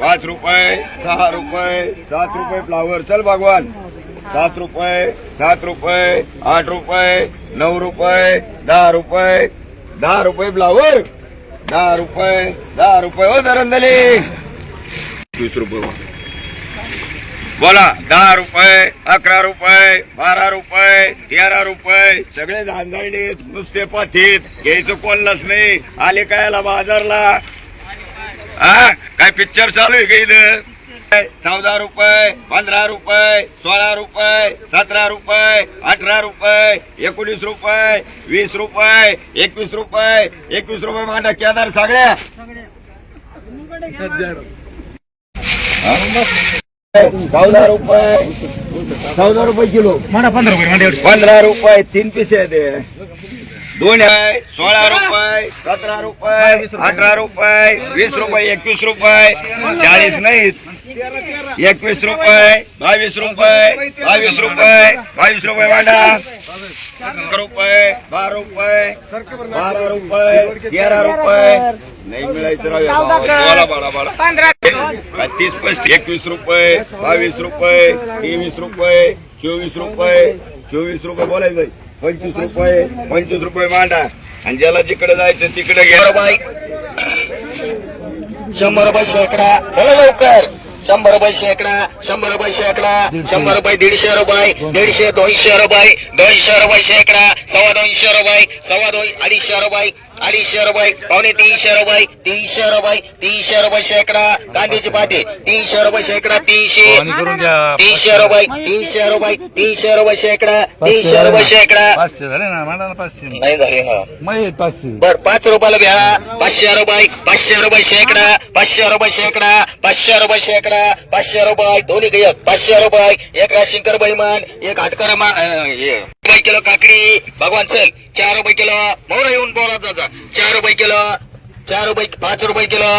पाच रुपये सहा रुपये सात रुपये फ्लावर. चल भगवान. सात रुपये सात रुपये आठ रुपये नऊ रुपये दहा रुपये दहा रुपये फ्लावर. दहा रुपये दहा रुपये. हो धरंदली वीस रुपये. बोला दहा रुपये अकरा रुपये बारा रुपये तेरा रुपये. सगळे झांजळलीत नुसते पथित घ्यायचं कोणलंच नाही. आले काय बाजारला? हा काय पिक्चर चालू आहे का इथं? चौदा रुपये पंधरा रुपये सोळा रुपये सतरा रुपये अठरा रुपये एकोणीस रुपये वीस रुपये एकवीस रुपये एकवीस रुपये मांडा केदार सगळ्या. चौदा रुपये चौदा रुपये किलो म्हणा पंधरा रुपये म्हणजे एवढे. पंधरा रुपये तीन पिसे आहे ते दोन आहे सोळा रुपये सतरा रुपये अठरा रुपये वीस रुपये एकवीस रुपये चाळीस नाहीत एकवीस रुपये बावीस रुपये बावीस रुपये बावीस रुपये मांडा अकरा रुपये बारा रुपये बारा रुपये तेरा रुपये. नाही मिळायचं तीस पस्तीस एकवीस रुपये बावीस रुपये तेवीस रुपये चोवीस रुपये चोवीस रुपये बोलायचं बाई. पंचवीस रुपये पंचवीस रुपये मांडा आणि ज्याला जिकडे जायचं तिकडे घ्या. बाई शंभर रुपये शेकडा. चला लवकर. शंभर रुपये शेकडा शंभर रुपये शेकडा शंभर रुपये दीडशे रुपये दीडशे दोनशे रुपये दोनशे रुपये शेकडा सव्वा दोनशे रुपये सव्वा दोन अडीचशे रुपये. अडीचशे रुपये पावणे तीनशे रुपये तीनशे रुपये तीनशे रुपये शेकडा. कांद्याची पाते तीनशे रुपये शेकडा तीनशे तीनशे रुपये तीनशे रुपये तीनशे रुपये शेकडा तीनशे रुपये शेकडा. पाचशे झाले ना ना पाचशे. नाही झाले मग पाचशे. बर पाच रुपयाला घ्या पाचशे रुपये पाचशे रुपये शेकडा पाचशे रुपये शेकडा पाचशे रुपये शेकडा पाचशे रुपये दोन्ही एक. पाचशे रुपये एक राशिंकर बैमान एक हटकर हे. किलो काकडी. भगवान चल. चार रुपये किलो मोर येऊन बोला त्याचा चार रुपये किलो चार रुपये पाच रुपये किलो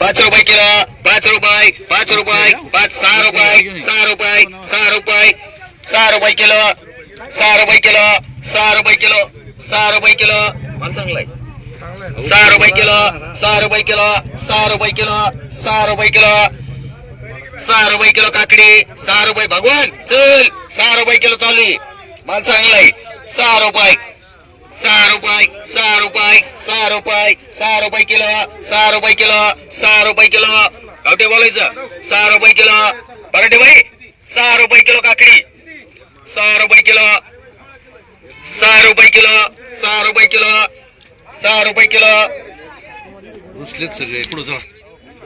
पाच रुपये किलो पाच रुपये पाच रुपये पाच सहा रुपये सहा रुपये सहा रुपये सहा रुपये किलो सहा रुपये किलो सहा रुपये किलो सहा रुपये किलो मला चांगलाय सहा रुपये किलो सहा रुपये किलो सहा रुपये किलो सहा रुपये किलो सहा रुपये किलो काकडी सहा रुपये भगवान चल सहा रुपये किलो चालू आहे माल चांगला सहा रुपये सहा रुपये सहा रुपये सहा रुपये सहा रुपये किलो सहा रुपये किलो सहा रुपये किलो. गावठे बोलायचं? सहा रुपये किलो. पराठे भाई सहा रुपये किलो काकडी. सहा रुपये किलो. सहा रुपये किलो सहा रुपये किलो सहा रुपये किलो. उचलेत सगळे पुढे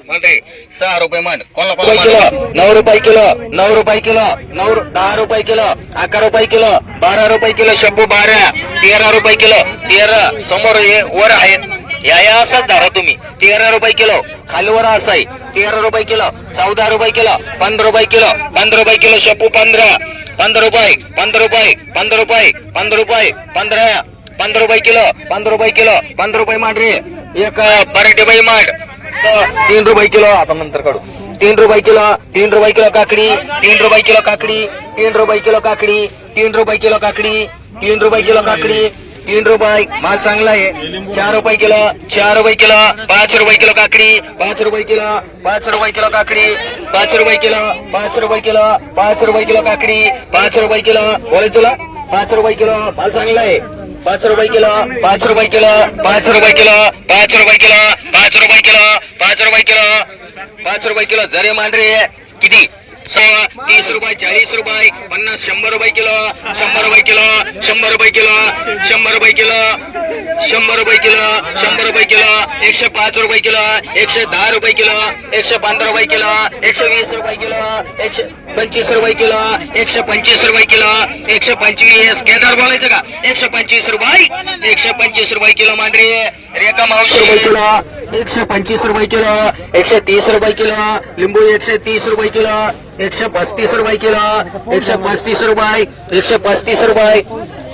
म्हणते सहा रुपये मान कोणाला कोणाला किलो नऊ रुपये किलो नऊ रुपये किलो नऊ रु- दहा रुपये किलो अकरा रुपये किलो बारा रुपये किलो शंभू बारा तेरा रुपये किलो तेरा समोर हे वर आहेत या या असंच धरा तुम्ही तेरा रुपये किलो खालीवर असं आहे तेरा रुपये किलो चौदा रुपये किलो पंधरा रुपये किलो पंधरा रुपये किलो शंभू पंधरा पंधरा रुपये पंधरा रुपये पंधरा रुपये पंधरा रुपये पंधरा पंधरा रुपये किलो पंधरा रुपये किलो पंधरा रुपये मांड रे एक पराठे बाई मांड तीन रुपये किलो आपण नंतर काढू. तीन रुपये किलो तीन रुपये किलो काकडी तीन रुपये किलो काकडी तीन रुपये किलो काकडी तीन रुपये किलो काकडी तीन रुपये किलो काकडी तीन रुपये माल चांगला आहे. चार रुपये किलो चार रुपये किलो पाच रुपये किलो काकडी पाच रुपये किलो पाच रुपये किलो काकडी पाच रुपये किलो पाच रुपये किलो पाच रुपये किलो काकडी पाच रुपये किलो बोले तुला पाच रुपये किलो माल चांगला आहे. पाच रुपये किलो पाच रुपये किलो पाच रुपये किलो पाच रुपये किलो पाच रुपये किलो पाच रुपये किलो पाच रुपये किलो जरे मांढरे किती सोळा तीस रुपये चाळीस रुपये पन्नास शंभर रुपये किलो शंभर रुपये किलो शंभर रुपये किलो शंभर रुपये किलो शंभर रुपये किलो शंभर रुपये किलो एकशे पाच रुपये किलो एकशे दहा रुपये किलो एकशे पंधरा रुपये किलो एकशे वीस रुपये किलो एकशे पंचवीस रुपये किलो एकशे पंचवीस रुपये किलो एकशे पंचवीस केदार बोलायचं का? एकशे पंचवीस रुपये एकशे पंचवीस रुपये किलो मांडरी. रेखा मावशी. रुपये किलो एकशे पंचवीस रुपये किलो एकशे तीस रुपये किलो लिंबू एकशे तीस रुपये किलो एकशे पस्तीस रुपये किलो एकशे पस्तीस रुपये एकशे पस्तीस रुपये.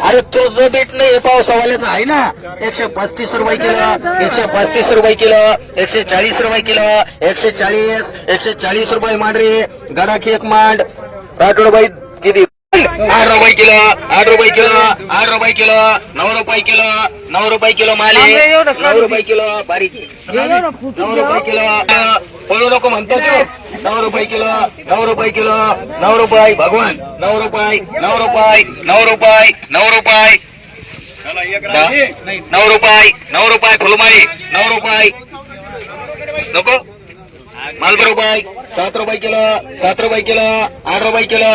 अरे तो जो बीट नाही पावसावाल्याचा आहे ना. एकशे पस्तीस रुपये किलो एकशे पस्तीस रुपये किलो एकशे चाळीस रुपये किलो एकशे चाळीस एकशे चाळीस रुपये मांडरे गडाखी एक मांड. राठोडबाई किती? आठ रुपये किलो आठ रुपये किलो आठ रुपये किलो नऊ रुपये किलो नऊ रुपये किलो माल. नऊ रुपये किलो बारीक. नऊ रुपये किलो बोलू नको म्हणतो तू. नऊ रुपये किलो नऊ रुपये किलो नऊ रुपये भगवान. नऊ रुपये नऊ रुपये नऊ रुपये नऊ रुपये. नऊ रुपये नऊ रुपये फुलमाळी. नऊ रुपये. मालभर रुपये सात रुपये किलो सात रुपये किलो आठ रुपये किलो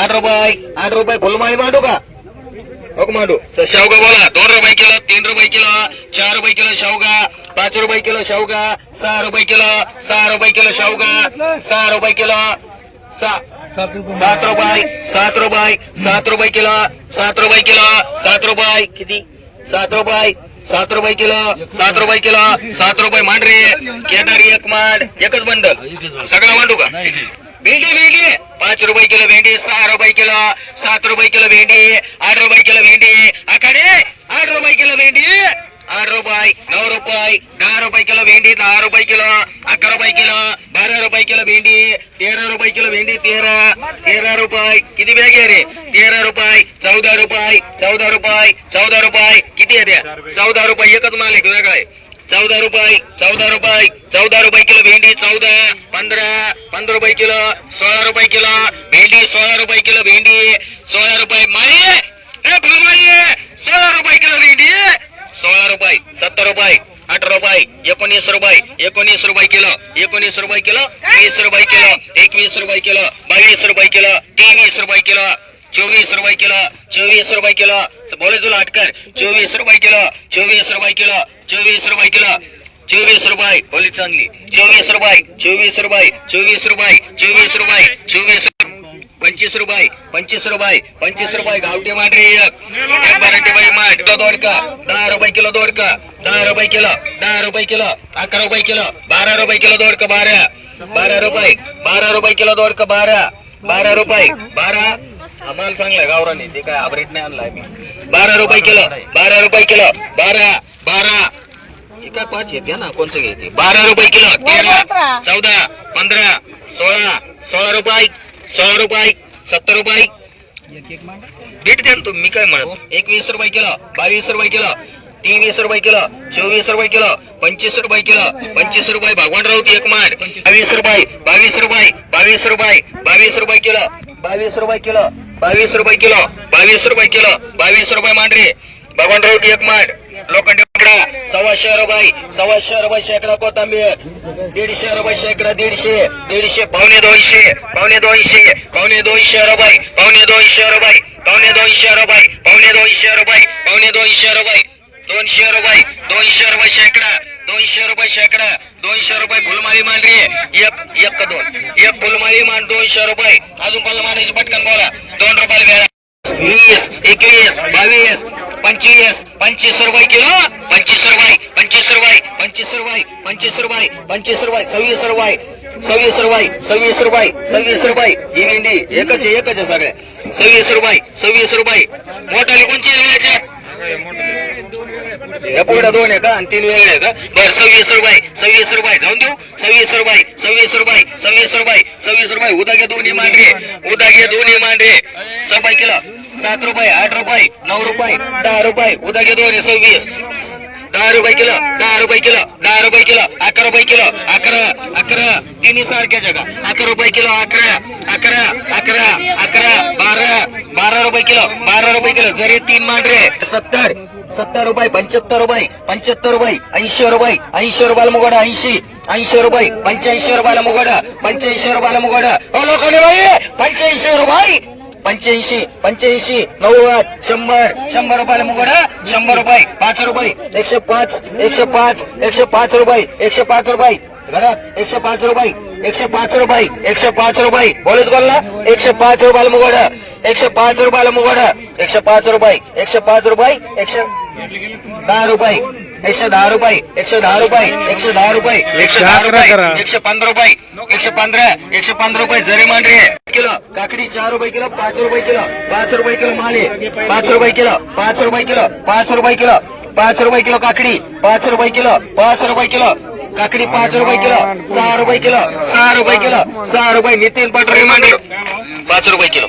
आठ रुपये आठ रुपये. फुलमाळी मांडू का? नको मांडू. शेवगा बोला. दोन रुपये किलो तीन रुपये किलो चार रुपये किलो शेवगा पाच रुपये किलो शेवगा सहा रुपये किलो सहा रुपये किलो शेवगा सहा रुपये किलो सहा. सात रुपये सात रुपये सात रुपये किलो सात रुपये किलो सात रुपये. किती? सात रुपये. सात रुपये किलो सात रुपये किलो सात रुपये मांडरे केदारी एक मांड एकच बंडल. सगळं मांडू का? भेंडी भेंडी. पाच रुपये किलो भेंडी सहा रुपये किलो सात रुपये किलो भेंडी आठ रुपये किलो भेंडी. आखाडे आठ रुपये किलो भेंडी. आठ रुपये नऊ रुपये दहा रुपये किलो भेंडी दहा रुपये किलो अकरा रुपये किलो बारा रुपये किलो भेंडी तेरा रुपये किलो भेंडी तेरा तेरा रुपये. किती बॅग आहे रे? तेरा रुपये चौदा रुपये चौदा रुपये चौदा रुपये. किती आहे त्या? चौदा रुपये एकच माल आहे वेगळा आहे. चौदा रुपये चौदा रुपये चौदा रुपये किलो भेंडी चौदा पंधरा पंधरा रुपये किलो सोळा रुपये किलो भेंडी सोळा रुपये किलो भेंडी सोळा रुपये माळी. सोळा रुपये किलो भेंडी. सोळा रुपये सत्तर रुपये अठरा रुपये एकोणीस रुपये एकोणीस रुपये किलो एकोणीस रुपये किलो वीस रुपये किलो एकवीस रुपये किलो बावीस रुपये किलो तेवीस रुपये किलो चोवीस रुपये किलो चोवीस रुपये किलो. बोले तुला अटकर चोवीस रुपये किलो चोवीस रुपये किलो चोवीस रुपये किलो चोवीस रुपये. बोली चांगली. चोवीस रुपये चोवीस रुपये चोवीस रुपये चोवीस रुपये चोवीस पंचवीस रुपये पंचवीस रुपये पंचवीस रुपये. गावठी मांडरी एक. एक बराटे बाई माठ किलो दोडका. दहा रुपये किलो दोडका. दहा रुपये किलो दहा रुपये किलो अकरा रुपये किलो बारा रुपये किलो दोडका बारा. बारा रुपये बारा रुपये किलो दोडका बारा. बारा रुपये बारा. आम्हाला चांगलाय गावराने ते काय आबरेट नाही आणलाय मी बारा रुपये किलो बारा रुपये किलो बारा बारा. हे काय पाच येते ना कोणचं घ्यायचे? बारा रुपये किलो तेरा चौदा पंधरा सोळा सोळा रुपये सोळा रुपये सत्तर रुपये. भेट द्या ना तुम्ही मी काय म्हणत? एकवीस रुपये किलो बावीस रुपये किलो तेवीस रुपये किलो चोवीस रुपये किलो पंचवीस रुपये किलो पंचवीस रुपये. भगवान राऊत एक माठ बावीस रुपये बावीस रुपये बावीस रुपये बावीस रुपये किलो बावीस रुपये किलो. बावीस रुपये किलो बावीस रुपये किलो बावीस रुपये मांडरी. भगवान राऊत एक माठ लोखंडी पकडा. सव्वाशे रुपये सव्वाशे रुपये शेकडा कोथंबीर. दीडशे रुपये शेकडा दीडशे. दीडशे पावणे दोनशे पावणे दोनशे पावणे दोनशे रुपये पावणे दोनशे रुपये पावणे दोनशे रुपये पावणे दोनशे रुपये पावणे दोनशे रुपये दोनशे रुपये दोनशे रुपये शेकडा दोनशे रुपये शेकडा. दोनशे रुपये फुलमाळी मांडली. एक एक का दोन? एक फुलमाळी मांड दोनशे रुपये. अजून कोणाला मांडायची? पटकन बोला. दोन रुपयाला वेळा वीस एकवीस बावीस पंचवीस पंचवीस रुपये किलो. पंचवीस रुपये पंचवीस रुपये पंचवीस रुपये पंचवीस रुपये पंचवीस रुपये सव्वीस रुपये सव्वीस रुपये सव्वीस रुपये सव्वीस रुपये. ही भेंडी एकच आहे एकच आहे सगळ्या सव्वीस रुपये सव्वीस रुपये. मोठाली कोणची आहे? या पुढे दोन आहे का आणि तीन वेगळे आहे का बरं सव्वीस रुपये सव्वीस रुपये जाऊन देऊ. सव्वीस रुपये सव्वीस रुपये सव्वीस रुपये सव्वीस रुपये. उदा घे दोन्ही मांडरे उदा घे दोन्ही मांडरे. सफाई केला. सात रुपये आठ रुपये नऊ रुपये दहा रुपये उद्या घे दोन सव्वीस. दहा रुपये किलो दहा रुपये किलो दहा रुपये किलो अकरा रुपये किलो अकरा अकरा. तिन्ही सारख्या जगा. अकरा रुपये किलो अकरा अकरा अकरा अकरा बारा बारा रुपये किलो बारा रुपये किलो. जरी तीन मांडरे सत्तर सत्तर रुपये पंच्याहत्तर रुपये पंच्याहत्तर रुपये ऐंशी रुपये ऐंशी रुपयाला मुगडा ऐंशी ऐंशी रुपये पंच्याऐंशी रुपयाला मुगडा पंच्याऐंशी रुपयाला मुगडा. हो पंच्याऐंशी रुपये. पंच्याऐंशी पंच्याऐंशी नव्वद शंभर शंभर रुपयाला मुगडा शंभर रुपये पाच रुपये. एकशे पाच एकशे पाच एकशे पाच रुपये एकशे पाच रुपये. घरात एकशे पाच रुपये एकशे पाच रुपये एकशे पाच रुपये. बोलत बोलला एकशे पाच रुपयाला मुगडा एकशे पाच रुपयाला मुगडा एकशे पाच रुपये एकशे पाच रुपये एकशे दहा रुपये. एकशे दहा रुपये एकशे दहा रुपये एकशे दहा रुपये एकशे दहा रुपये एकशे पंधरा रुपये एकशे पंधरा एकशे पंधरा रुपये जरी मांडरे किलो काकडी चार रुपये किलो पाच रुपये किलो पाच रुपये किलो माले पाच रुपये किलो पाच रुपये किलो पाच रुपये किलो पाच रुपये किलो काकडी पाच रुपये किलो पाच रुपये किलो काकडी पाच रुपये किलो सहा रुपये किलो सहा रुपये किलो सहा रुपये नितीन पटोरी मांडे पाच रुपये किलो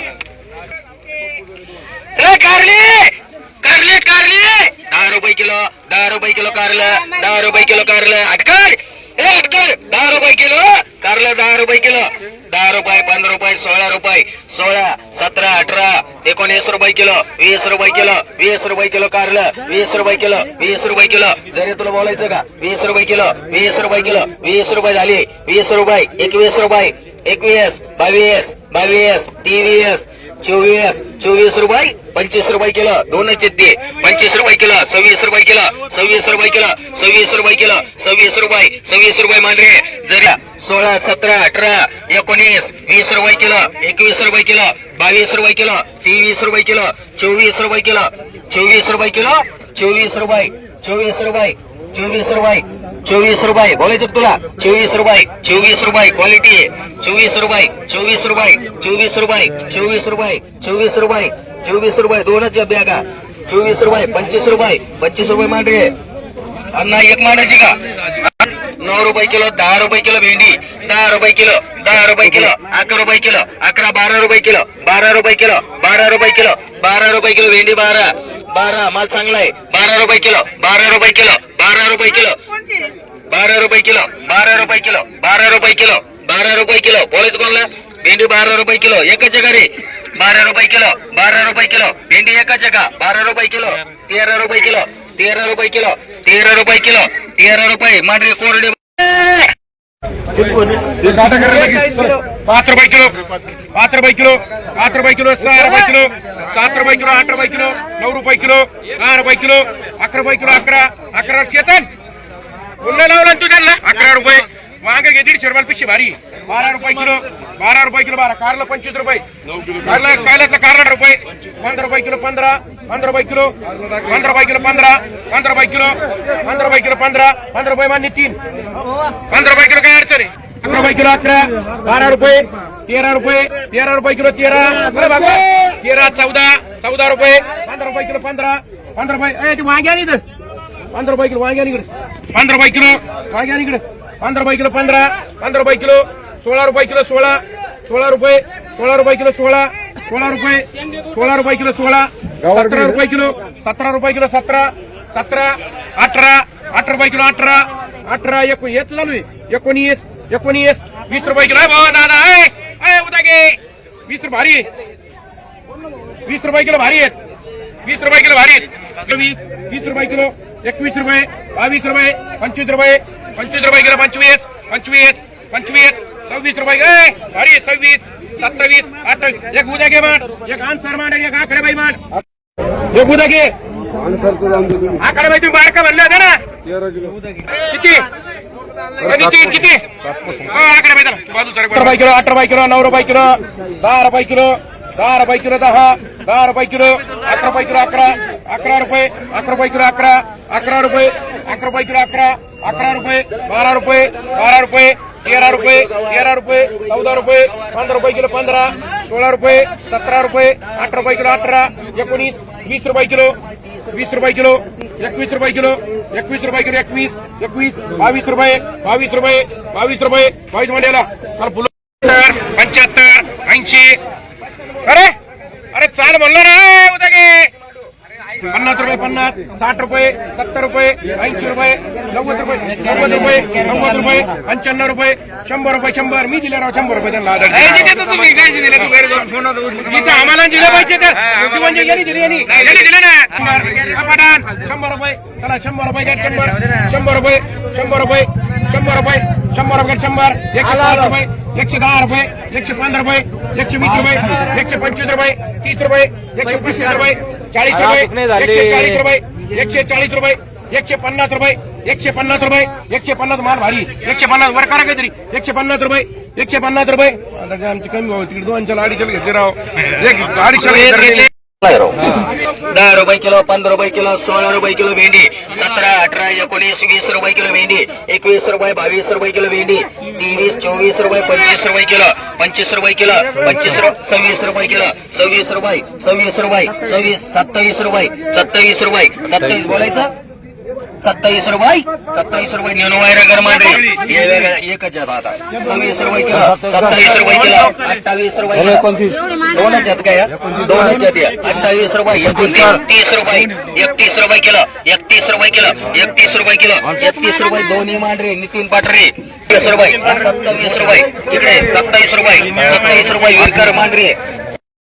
कारले कारले कारले! दहा रुपये किलो दहा रुपये किलो कारलं दहा रुपये किलो कारलं. अटकर ए अटकर दहा रुपये किलो कारलं दहा रुपये किलो. दहा रुपये पंधरा रुपये सोळा रुपये सोळा सतरा अठरा एकोणीस रुपये किलो वीस रुपये किलो वीस रुपये किलो कारलं वीस रुपये किलो वीस रुपये किलो. जरी तुला बोलायचं का? वीस रुपये किलो वीस रुपये किलो वीस रुपये झाली. वीस रुपये एकवीस रुपये एकवीस बावीस बावीस तेवीस चोवीस चोवीस रुपये पंचवीस रुपये किलो दोनच दे पंचवीस रुपये किलो सव्वीस रुपये किलो सव्वीस रुपये किलो सव्वीस रुपये किलो सव्वीस रुपये सव्वीस रुपये मांडरे जरा सोळा सतरा अठरा एकोणीस वीस रुपये किलो एकवीस रुपये किलो बावीस रुपये किलो तेवीस रुपये किलो चोवीस रुपये किलो चोवीस रुपये किलो चोवीस रुपये चोवीस रुपये चोवीस रुपये चोवीस रुपये. बोलायचं का तुला? चोवीस रुपये. चोवीस रुपये क्वालिटी आहे चोवीस रुपये. चोवीस रुपये. चोवीस रुपये. चोवीस रुपये. चोवीस रुपये. चोवीस रुपये. दोनच बॅगा. चोवीस रुपये. पंचवीस रुपये. पंचवीस रुपये मांडे. अण्णा एक मांडायची का? नऊ रुपये किलो दहा रुपये किलो भेंडी दहा रुपये किलो दहा रुपये किलो अकरा रुपये किलो अकरा बारा रुपये किलो बारा रुपये किलो बारा रुपये किलो बारा रुपये किलो भेंडी बारा बारा माल चांगला आहे बारा रुपये किलो बारा रुपये किलो बारा रुपये किलो बारा रुपये किलो बारा रुपये किलो बारा रुपये किलो बारा रुपये किलो बोलायचं कोणाला भेंडी बारा रुपये किलो एकच आहे का रे बारा रुपये किलो बारा रुपये किलो भेंडी एकच आहे का बारा रुपये किलो तेरा रुपये किलो तेरा रुपये किलो तेरा रुपये किलो तेरा रुपये मांडरे कोरडे. पाच रुपये किलो पाच रुपये किलो पाच रुपये किलो सहा रुपये किलो सात रुपये किलो आठ रुपये किलो नऊ रुपये किलो दहा रुपये किलो अकरा रुपये किलो अकरा अकरा चेतन पुन्हा लावला तू अकरा रुपये. वांग घे दीडशे रुपये पिशे भारी. बारा रुपये किलो बारा रुपये किलो बारा कारला पंचवीस रुपये कारला कायलातला कारला रुपये पंधरा रुपये किलो पंधरा पंधरा रुपये किलो पंधरा रुपये किलो पंधरा पंधरा रुपये किलो पंधरा रुपये किलो पंधरा पंधरा रुपये मान्य तीन पंधरा रुपये किलो काय अडचण आहे अकरा रुपये किलो अकरा बारा रुपये तेरा रुपये तेरा रुपये किलो तेरा अरे तेरा चौदा चौदा रुपये पंधरा रुपये किलो पंधरा पंधरा रुपये ते वांग्या नाही पंधरा रुपये किलो वांग्या इकडे पंधरा रुपये किलो वांग्या इकडे पंधरा रुपये किलो पंधरा पंधरा रुपये किलो सोळा रुपये किलो सोळा सोळा रुपये सोळा रुपये किलो सोळा सोळा रुपये सोळा रुपये किलो सोळा सतरा रुपये किलो सतरा रुपये किलो सतरा सतरा अठरा अठरा रुपये किलो अठरा अठरा एको हेच चालू आहे. एकोणीस एकोणीस वीस रुपये किलो. भाऊ दादा ए, उद्या घे. वीस रुपये भारी आहे. वीस रुपये किलो भारी आहेत. वीस रुपये किलो भारी आहेत. वीस वीस रुपये किलो एकवीस रुपये बावीस रुपये पंचवीस रुपये पंचवीस रुपये किलो पंचवीस पंचवीस पंचवीस सव्वीस रुपये ए, अरे सव्वीस सत्तावीस अठ्ठावीस। एक उद्या घे मान एक आन्सर मान आणि एक आकडे बाई मान। एक उद्या घे आकडे बाई तुम्ही बारका म्हणले होते ना किती आणि किती हो, आकडे बाई रुपये किलो अठरा रुपये किलो नऊ रुपये किलो दहा रुपये किलो दहा रुपये किलो दहा दहा रुपये किलो अकरा रुपये किलो अकरा अकरा रुपये अकरा रुपये किलो अकरा अकरा रुपये अकरा रुपये किलो अकरा अकरा रुपये बारा रुपये बारा रुपये तेरा रुपये तेरा रुपये चौदा रुपये पंधरा रुपये किलो पंधरा सोळा रुपये सतरा रुपये अठरा रुपये किलो अठरा एकोणीस वीस रुपये किलो वीस रुपये किलो एकवीस रुपये किलो एकवीस रुपये किलो एकवीस एकवीस बावीस रुपये बावीस रुपये बावीस रुपये बावीसमध्ये पंच्याहत्तर ऐंशी अरे अरे चाल म्हणलो रे उद्या घे पन्नास रुपये पन्नास साठ रुपये सत्तर रुपये ऐंशी रुपये नव्वद रुपये नव्वद रुपये नव्वद रुपये पंच्याण्णव रुपये शंभर रुपये शंभर. मी दिले राव शंभर रुपये त्यांना इथं आम्हाला दिले पाहिजे तर. म्हणजे यांनी. दिले यांनी शंभर रुपये. चला शंभर रुपये शंभर रुपये शंभर रुपये. शंभर रुपये शंभर रुपये शंभर एकशे पाच रुपये एकशे दहा रुपये एकशे पंधरा रुपये एकशे वीस रुपये एकशे पंचवीस रुपये तीस रुपये एकशे पस्तीस रुपये चाळीस रुपये एकशे चाळीस रुपये एकशे चाळीस रुपये एकशे पन्नास रुपये एकशे पन्नास रुपये एकशे पन्नास माल भारी एकशे पन्नास वर करा काहीतरी एकशे पन्नास रुपये एकशे पन्नास रुपये आमची कमी भाऊ तिकडे दोनशे अडीचशे घेते राव एक अडीचशे दहा रुपये किलो पंधरा रुपये किलो सोळा रुपये किलो भेंडी सतरा अठरा एकोणीस वीस रुपये किलो भेंडी एकवीस रुपये बावीस रुपये किलो भेंडी तेवीस चोवीस रुपये पंचवीस रुपये किलो पंचवीस रुपये किलो पंचवीस सव्वीस रुपये किलो सव्वीस रुपये सव्वीस रुपये सव्वीस सत्तावीस रुपये सत्तावीस रुपये सत्तावीस बोलायचं? सत्तावीस रुपये. सत्तावीस रुपये नेनो वायरागर मांडे. हे वेगळं एकच आहेत आता सव्वीस रुपये किलो. सत्तावीस रुपये किलो. अठ्ठावीस रुपये दोनच आहेत काय? दोनच आहेत. अठ्ठावीस रुपये. एकोणतीस तीस रुपये. एकतीस रुपये किलो. एकतीस रुपये किलो. एकतीस रुपये किलो. एकतीस रुपये दोन्ही मांडरे. नितीन पाटरे. तीस रुपये. सत्तावीस रुपये. इकडे. सत्तावीस रुपये. सत्तावीस रुपये. विरकर मांडरे.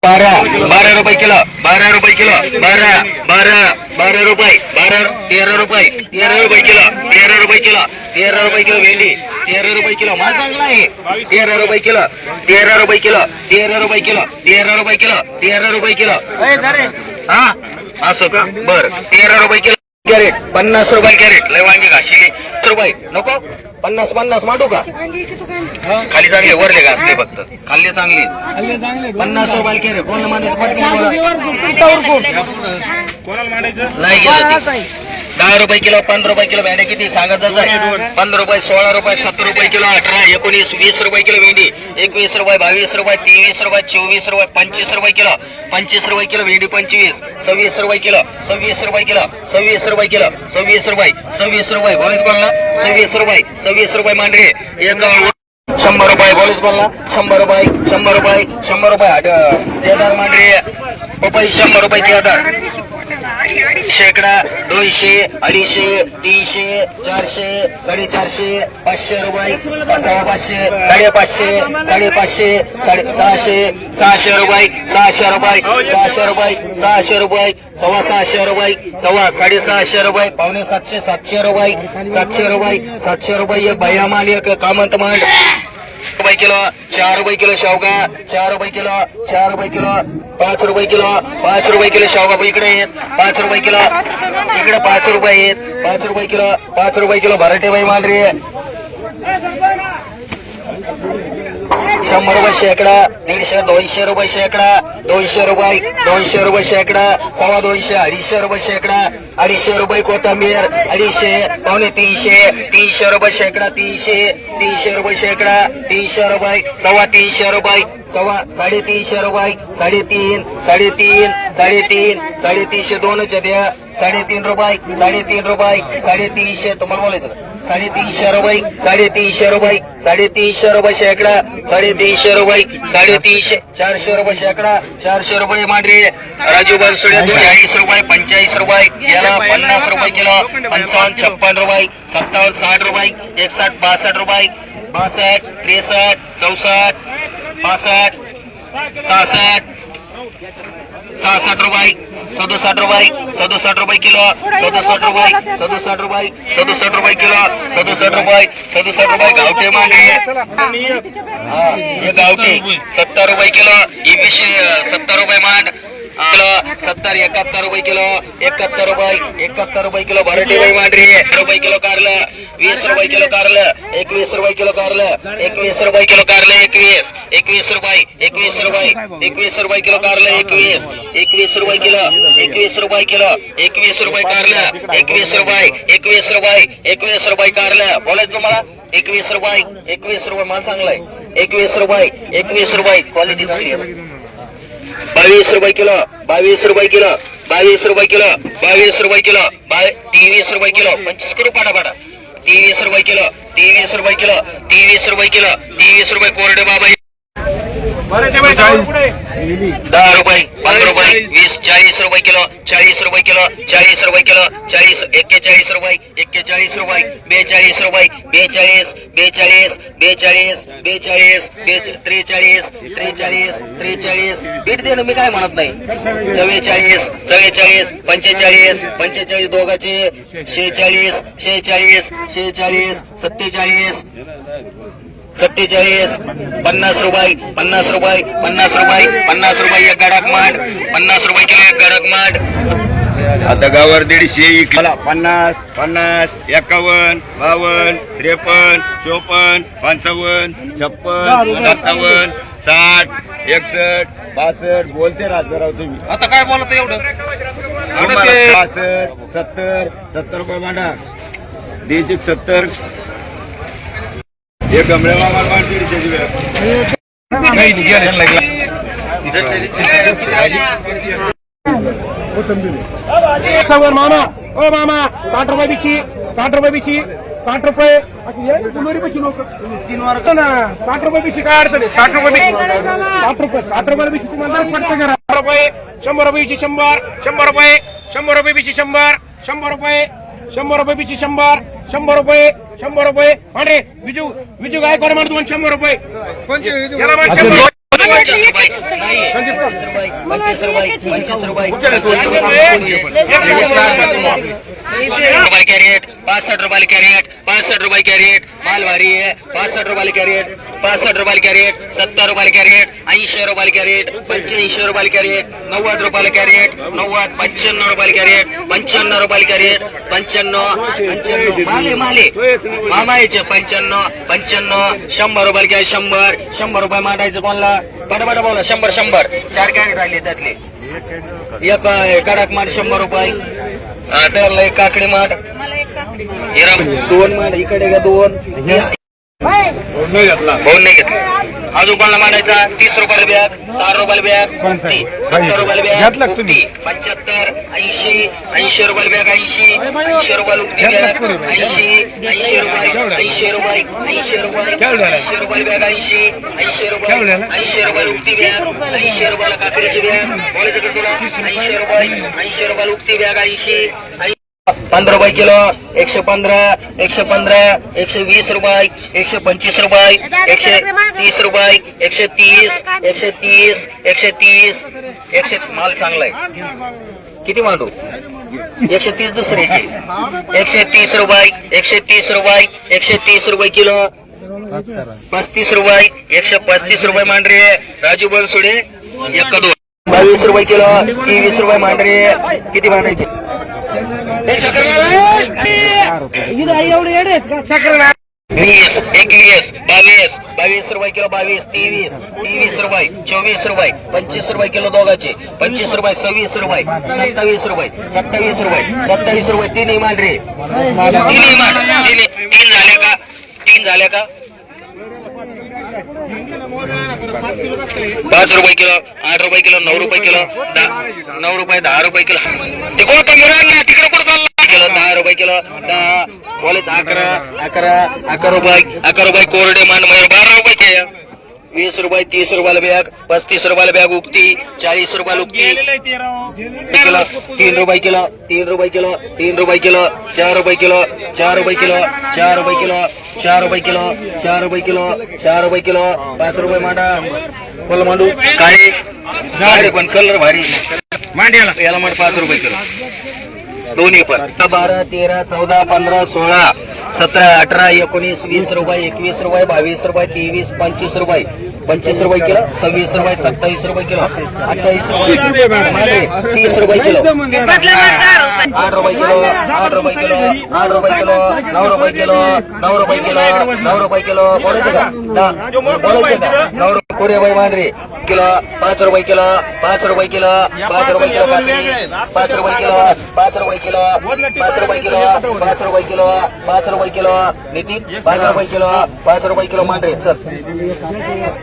बारा बारा रुपये किलो बारा रुपये किलो बारा बारा बारा रुपये बारा तेरा रुपये तेरा रुपये किलो तेरा रुपये किलो तेरा रुपये किलो भेंडी तेरा रुपये किलो माल चांगला आहे तेरा रुपये किलो तेरा रुपये किलो तेरा रुपये किलो तेरा रुपये किलो तेरा रुपये किलो हा असं का बर तेरा रुपये किलो कॅरेट पन्नास रुपये कॅरेट. लय वांगी घाशिले. रुपये नको. पन्नास पन्नास मांडू का? खाली चांगले वरले घासले फक्त. खाल्ले चांगले. पन्नास रुपये कॅरेट. कोण नाही गेलं ते. दहा रुपये किलो पंधरा रुपये किलो भेंडे किती? सांगायचं आहे पंधरा रुपये सोळा रुपये सत्तर रुपये किलो अठरा एकोणीस वीस रुपये किलो भेंडी. एकवीस रुपये बावीस रुपये तेवीस रुपये चोवीस रुपये पंचवीस रुपये किलो. पंचवीस रुपये किलो भेंडी पंचवीस. सव्वीस रुपये किलो सव्वीस रुपये किलो सव्वीस रुपये किलो. सव्वीस रुपये. सव्वीस रुपये. बोलायच बोलला सव्वीस रुपये. सव्वीस रुपये मांडरे एक शंभर रुपये. बोलूच बोलला शंभर रुपये. शंभर रुपये. शंभर रुपये. देदार मांडरे रुपये शंभर रुपये देदार शेकडा दोनशे अडीचशे तीनशे चारशे साडेचारशे पाचशे रुपये. सव्वा पाचशे साडेपाचशे साडेपाचशे साडे सहाशे सहाशे रुपये सहाशे रुपये सहाशे रुपये सहाशे रुपये सव्वा सहाशे रुपये सव्वा साडेसहाशे रुपये पावणे सातशे सातशे रुपये सातशे रुपये सातशे रुपये एक भैया माल एक कामंत मांड. रुपये किलो चार रुपये किलो शेवगा चार रुपये किलो चार रुपये किलो पाच रुपये किलो पाच रुपये किलो शेवगा. इकडे येत पाच रुपये किलो इकडे पाच रुपये येत पाच रुपये किलो पाच रुपये किलो भराटे बाई मांडरी. शंभर रुपये शेकडा दीडशे दोनशे रुपये शेकडा दोनशे रुपये दोनशे रुपये शेकडा सव्वा दोनशे अडीचशे रुपये शेकडा अडीचशे रुपये कोथंबीर अडीचशे पावणे तीनशे तीनशे रुपये शेकडा तीनशे तीनशे रुपये शेकडा तीनशे रुपये सव्वा तीनशे रुपये सव्वा साडेतीनशे रुपये साडेतीन साडेतीन साडेतीन साडेतीनशे दोनच द्या साडेतीन रुपये साडेतीन रुपये साडेतीनशे तुम्हाला बोलायचं साडेतीनशे रुपये साडेतीनशे रुपये साडेतीनशे रुपये शेकडा साडेतीनशे रुपये साडेतीनशे चारशे रुपये शेकडा चारशे रुपये मांडरे. राजू बनसोडे चाळीस रुपये पंचेचाळीस रुपये याला पन्नास रुपये किलो पंचावन्न छप्पन रुपये सत्तावन्न साठ रुपये एकसठ बासष्ट रुपये बासष्ट त्रेसष्ट चौसष्ट पासष्ट सहासष्ट सहासष्ट रुपये सदुसष्ट रुपये सदुसष्ट रुपये किलो सदुसष्ट रुपये सदुसष्ट रुपये सदुसष्ट रुपये किलो सदुसष्ट रुपये सदुसष्ट रुपये गावठे मांडे. हा. हे गावठी सत्तर रुपये किलो पिशवी सत्तर रुपये मांड. किलो सत्तर एकाहत्तर रुपये किलो एकाहत्तर रुपये एकाहत्तर रुपये किलो भरटी बाई मांडरी रुपये किलो कारलं वीस रुपये किलो कारलं एकवीस रुपये किलो कारलं एकवीस रुपये किलो कारलं एकवीस एकवीस रुपये एकवीस रुपये एकवीस रुपये किलो कारलं एकवीस एकवीस रुपये किलो एकवीस रुपये किलो एकवीस रुपये कारलं एकवीस रुपये एकवीस रुपये एकवीस रुपये कारलं. बोलायचं तुम्हाला? एकवीस रुपये एकवीस रुपये मला चांगलाय एकवीस रुपये एकवीस रुपये क्वालिटी चांगली आहे. बावीस रुपये किलो बावीस रुपये किलो बावीस रुपये किलो बावीस रुपये किलो बावी- तेवीस रुपये किलो पंचवीस करू पाडा पाडा तेवीस रुपये किलो तेवीस रुपये किलो तेवीस रुपये किलो तेवीस रुपये कोरडे बाबा दहा रुपये पंधरा रुपये वीस चाळीस रुपये किलो चाळीस रुपये किलो चाळीस रुपये किलो चाळीस एक्केचाळीस रुपये एक्केचाळीस रुपये बेचाळीस रुपये बेचाळीस बेचाळीस बेचाळीस बेचाळीस त्रेचाळीस त्रेचाळीस त्रेचाळीस. बीट दे मी काय म्हणत नाही. चव्वेचाळीस चव्वेचाळीस पंचेचाळीस पंचेचाळीस दोघाचे शेहेचाळीस शेहेचाळीस शेहेचाळीस सत्तेचाळीस. सत्तेचाळीस पन्नास रुपये पन्नास रुपये पन्नास रुपये पन्नास रुपये एक गडाक मांड पन्नास रुपये किलो एक गडाक मांड. आता गावर दीडशे पन्नास पन्नास एकावन्न बावन्न त्रेपन्न चोपन्न पंचावन्न छप्पन सत्तावन्न साठ एकसष्ट बासष्ट बोलते राजाराव तुम्ही. आता काय बोलत एवढं? पासष्ट सत्तर सत्तर रुपये मांडा. दीडशे सत्तर हे मामा दीडशे ओ मामा साठ रुपये बिची साठ रुपये बिची साठ रुपये. बिची लोक. तीन वार ना साठ रुपये बिची काय अडचण साठ रुपये बिची साठ रुपये साठ रुपये बिची तुम्हाला पटतं करा. शंभर रुपये शंभर रुपये बिची शंभर शंभर रुपये शंभर रुपये बिची शंभर शंभर रुपये. शंभर रुपये बिची शंभर शंभर रुपये शंभर रुपये. अरे विजू विजू गायकवाड मान तुम्हाला शंभर रुपये. याला मान शंभर. रुपये. कॅरेट पासष्ट रुपये कॅरेट पासष्ट रुपये कॅरेट. माल भारी आहे पासष्ट रुपये कॅरेट. पासष्ट रुपये कॅरेट सत्तर रुपये कॅरेट ऐंशी रुपये कॅरेट पंच्याऐंशी रुपये कॅरेट नव्वद रुपये कॅरेट नव्वद पंच्याण्णव रुपये कॅरेट पंच्याण्णव रुपये कॅरेट पंच्याण्णव पंच्याण्णव. माले माले. मामायचे पंच्याण्णव पंच्याण्णव शंभर रुपये कॅरेट शंभर शंभर रुपये मांडायचं कोणला? पटापट बोला शंभर शंभर. चार कॅरेट राहिले त्यातले. एक कडक माठ शंभर रुपये. त्याला एक काकडी माठ हिरा. दोन माठ इकडे का दोन. नाही घेतला. नाही घेतले. कोणाला मांडायचा तीस रुपयाला बॅग सहा रुपयाला बॅग ती सत्तर रुपयाला का बॅग तुम्ही? ती पंच्याहत्तर ऐंशी ऐंशी रुपयाला बॅग ऐंशी ऐंशी रुपयाला उक्ती बॅग ऐंशी ऐंशी रुपये ऐंशी रुपये ऐंशी रुपये ऐंशी रुपयाला बॅग ऐंशी ऐंशी रुपये ऐंशी रुपयाला उक्ती बॅग ऐंशी रुपयाला काकडीची बॅग बोलायचं का तुला? ऐंशी रुपये ऐंशी रुपयाला उक्ती बॅग ऐंशी पंधरा रुपये किलो एकशे पंधरा एकशे पंधरा एकशे वीस रुपये एकशे पंचवीस रुपये एकशे तीस रुपये एकशे तीस एकशे तीस एकशे तीस एकशे माल चांगलाय किती मांडू? एकशे तीस दुसऱ्याचे. एकशे तीस रुपये एकशे तीस रुपये एकशे तीस रुपये किलो. पस्तीस रुपये एकशे पस्तीस रुपये मांडरे. राजू बनसुडे एक दोन बावीस रुपये किलो तेवीस रुपये मांडरे. किती मांडायचे? वीस एकवीस बावीस बावीस रुपये किलो बावीस तेवीस तेवीस रुपये चोवीस रुपये पंचवीस रुपये किलो दोघाचे पंचवीस रुपये सव्वीस रुपये सत्तावीस रुपये सत्तावीस रुपये सत्तावीस रुपये तीन इमान रे तीन इमान तीन तीन झाल्या का? तीन झाल्या का? पाच रुपये किलो आठ रुपये किलो नऊ रुपये किलो दहा नऊ रुपये दहा रुपये किलो. ते कोणतं मुलांना तिकडे कुठं चालला किलो दहा रुपये किलो दहा बोलेच अकरा अकरा अकरा रुपये अकरा रुपये कोरडे मान मयूर बारा रुपये के वीस रुपये तीस रुपयाला बॅग पस्तीस रुपयाला बॅग उगती चाळीस रुपयाला उगती किलो तीन रुपये किलो तीन रुपये किलो तीन रुपये किलो चार रुपये किलो चार रुपये किलो चार रुपये किलो चार रुपये किलो चार रुपये किलो चार रुपये किलो पाच रुपये मांडा बोल मांडू काय झाडे पण कलर भारी मांड्याला याला मांड पाच रुपये किलो दोन्ही पण. बारा तेरा चौदा पंधरा सोळा सतरा अठरा एकोणीस वीस रुपये एकवीस रुपये बावीस रुपये तेवीस पंचवीस रुपये. पंचवीस रुपये किलो सव्वीस रुपये सत्तावीस रुपये किलो अठ्ठावीस रुपये तीस रुपये किलो आठ रुपये किलो आठ रुपये किलो आठ रुपये किलो नऊ रुपये किलो नऊ रुपये किलो नऊ रुपये किलो बोलायचं का बोलायचं का नऊ रुपये पुढे बाई मांडरे किलो पाच रुपये किलो पाच रुपये किलो पाच रुपये किलो पाच रुपये किलो पाच रुपये किलो पाच रुपये किलो पाच रुपये किलो पाच रुपये किलो नितीन पाच रुपये किलो पाच रुपये किलो मांडरे चल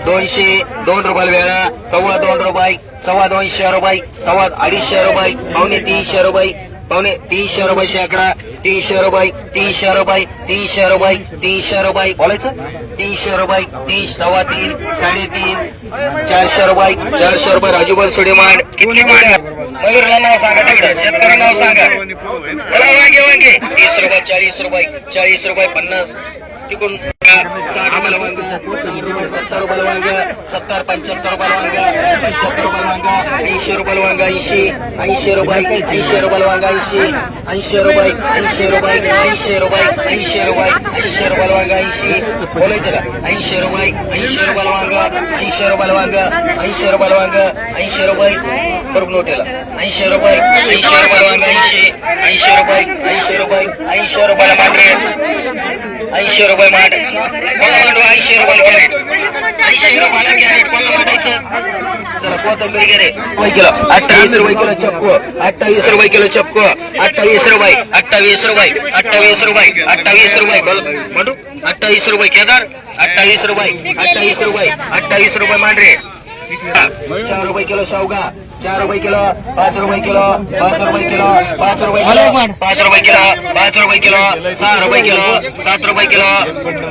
दोनशे दोन रुपयाला वेळा सव्वा दोन रुपये सव्वा दोनशे रुपये सव्वा अडीचशे रुपये पावणे तीनशे रुपये पावणे तीनशे रुपये शेकडा तीनशे रुपये तीनशे रुपये तीनशे रुपये तीनशे रुपये बोलायचं? तीनशे रुपये तीन सव्वा तीन साडेतीन चारशे रुपये चारशे रुपये राजू बनसोडे मांड. किती मांड? मयूरला नाव सांगा तिकडं. शेतकऱ्या नाव सांगा. बोला वांगे वांगे. तीस रुपये चाळीस रुपये चाळीस रुपये पन्नास. तिकडून साठ रुपयाला वांग साठ रुपये सत्तर रुपयाला वांग सत्तर पंच्याहत्तर रुपयाला वांग पंच्याहत्तर रुपयाला वांग ऐंशी रुपयाला वांग ऐंशी ऐंशी रुपये ऐंशी रुपयाला वांग ऐंशी ऐंशी रुपये ऐंशी रुपये ऐंशी रुपये ऐंशी रुपये ऐंशी रुपयाला वांग ऐंशी बोलायचं का ऐंशी रुपये ऐंशी रुपयाला वांग ऐंशी रुपयाला वांग ऐंशी रुपयाला वांग ऐंशी रुपये बरोबर नोटेला ऐंशी रुपये ऐंशी रुपयाला वांग ऐंशी ऐंशी रुपये ऐंशी रुपये ऐंशी रुपयाला मांडरे ऐंशी रुपये मांड मांडू ऐंशी रुपये कॅरेट ऐंशी रुपयाला कॅरेट कोणा मांडायचं चला कोथंबीर रे? रुपये किलो. अठ्ठावीस रुपये किलो चक्को अठ्ठावीस रुपये किलो चक्को अठ्ठावीस रुपये. अठ्ठावीस रुपये. अठ्ठावीस रुपये. अठ्ठावीस रुपये. बोल. मांडू अठ्ठावीस रुपये. केदार अठ्ठावीस रुपये. अठ्ठावीस रुपये. अठ्ठावीस रुपये मांडरे. चार रुपये किलो शेवगा चार रुपये किलो पाच रुपये किलो पाच रुपये किलो पाच रुपये किलो पाच रुपये किलो पाच रुपये किलो सहा रुपये किलो सात रुपये किलो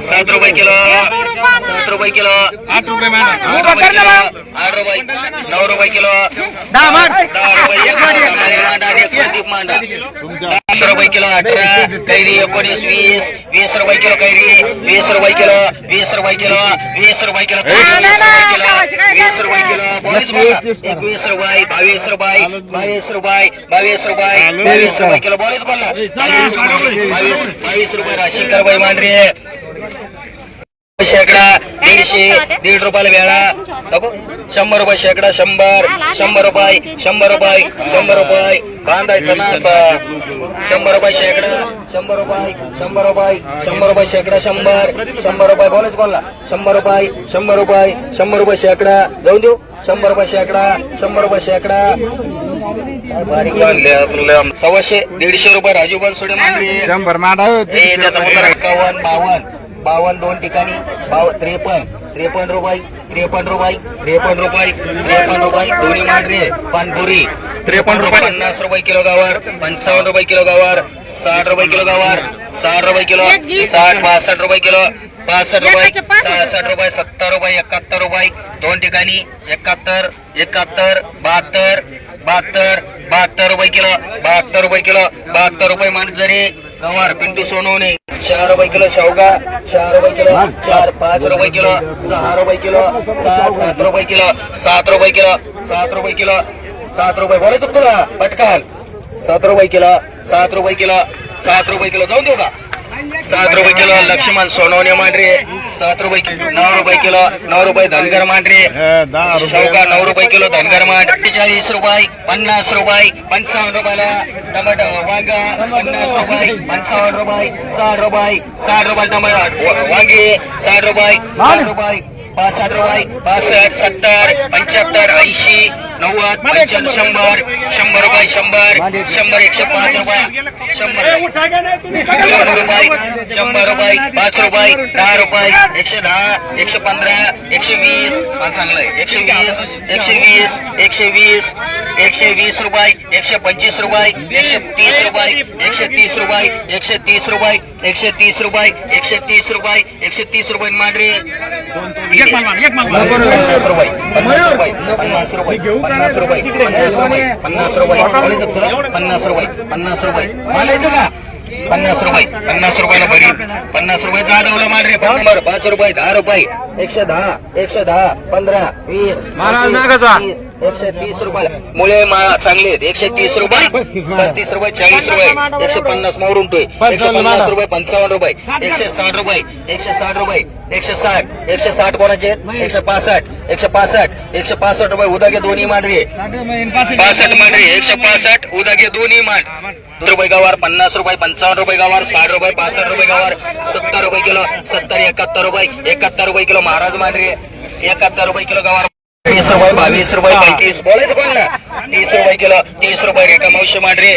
सात रुपये किलो सात रुपये किलो आठ रुपये आठ रुपये किलो आठ रुपये नऊ रुपये किलो दहा मान दहा रुपये दहा रुपये किलो अठरा कैरी एकोणीस वीस वीस रुपये किलो कैरी वीस रुपये किलो वीस रुपये किलो वीस रुपये किलो वीस रुपये किलो वीस रुपये किलो. एकवीस रुपये बावीस रुपये बावीस रुपये बावीस रुपये बावीस रुपये किलो बोलीच बोला बावीस रुपये बावीस रुपये राशीकर बाई मांडरे. शेकडा दीडशे दीड रुपयाला वेळा. नको. शंभर रुपये शेकडा शंभर शंभर रुपये शंभर रुपये शंभर रुपये. बांधायचं ना असं. शंभर रुपये शेकडा शंभर रुपये शंभर रुपये शंभर रुपये शेकडा शंभर शंभर रुपये. बोलायच बोलला. शंभर रुपये शंभर रुपये शंभर रुपये शेकडा. जाऊन देऊ. शंभर रुपये शेकडा शंभर रुपये शेकडा. सव्वाशे दीडशे रुपये राजू बनसोडे मांडले शंभर माडा. ए, त्याचा मुद्रा एकावन्न बावन्न बावन्न दोन ठिकाणी बाव त्रेपन्न त्रेपन्न रुपये त्रेपन्न रुपये त्रेपन्न रुपये त्रेपन्न रुपये दोन्ही मांडरे पानपुरी. त्रेपन्न रुपये. पन्नास रुपये किलो गावर पंचावन्न रुपये किलो गावर साठ रुपये किलो गावर साठ रुपये किलो साठ पासष्ट रुपये किलो पासष्ट रुपये सहासष्ट रुपये सत्तर रुपये एकाहत्तर रुपये दोन ठिकाणी एकाहत्तर एकाहत्तर बहात्तर बहात्तर बहात्तर रुपये किलो बहात्तर रुपये किलो बहात्तर रुपये मांजरे. गवार पिंटू सोनवणे. चार रुपये किलो शेवगा चार रुपये किलो चार पाच रुपये किलो सहा रुपये किलो सहा सात रुपये किलो सात रुपये किलो सात रुपये किलो सात रुपये. बोलायचं तुला? पटकाल सात रुपये किलो सात रुपये किलो सात रुपये किलो. जाऊन देऊ का? सात रुपये किलो लक्ष्मण सोनवणे मांडरे. सात रुपये नऊ रुपये किलो नऊ रुपये धनगर मांडरे. शौका नऊ रुपये किलो धनगर मांड. अठ्ठेचाळीस रुपये पन्नास रुपये पंचावन्न रुपयाला टमाटर वांगा पन्नास रुपये पंचावन्न रुपये साठ रुपये साठ रुपये टमाटर वांगे साठ रुपये साठ रुपये पासष्ट रुपये पासष्ट सत्तर पंच्याहत्तर ऐंशी नव्वद पंच्याण्णव शंभर। शंभर रुपये शंभर शंभर एकशे पाच रुपये शंभर। दोन रुपये शंभर रुपये पाच रुपये दहा रुपये एकशे दहा एकशे पंधरा एकशे वीस हा चांगलं आहे. एकशे वीस एकशे वीस एकशे वीस एकशे वीस रुपये एकशे पंचवीस रुपये एकशे तीस रुपये एकशे तीस रुपये एकशे तीस रुपये एकशे तीस रुपये एकशे तीस रुपये एकशे तीस रुपये मांडरे. पन्नास रुपये पन्नास रुपये. पन्नास रुपये पन्नास रुपये पन्नास रुपये. पन्नास रुपये. पन्नास रुपये पन्नास रुपये. मानायचं का? पन्नास रुपये पन्नास रुपयाला बरी पन्नास रुपये जाधवला मार रे. नंबर पाच रुपये दहा रुपये. एकशे दहा एकशे दहा पंधरा वीस महाराज नागाचा. एकशे तीस रुपयाला. मुळे मा- चांगले आहेत. एकशे तीस रुपये. पस्तीस रुपये चाळीस रुपये. एकशे पन्नास मोरून टोय एकशे पन्नास रुपये पंचावन्न रुपये. एकशे साठ रुपये. एकशे साठ रुपये. एकशे साठ. एकशे साठ कोणाचे आहेत? एकशे पासष्ट. एकशे पासष्ट. एकशे पासष्ट रुपये. उद्या घे दोन्ही मांडरे पासष्ट. मांडरे एकशे पासष्ट. उद्या घे दोन्ही मांड. दोन रुपये गावार पन्नास रुपये पंचावन्न रुपये गावार साठ रुपये पासष्ट रुपये गावार सत्तर रुपये किलो सत्तर एकाहत्तर रुपये एकाहत्तर रुपये किलो महाराज मांडरे एकाहत्तर रुपये किलो गावार तीस रुपये बावीस रुपये पंचवीस बोलायचं कोणाला? तीस रुपये किलो तीस रुपये रेखा मावशी मांडरे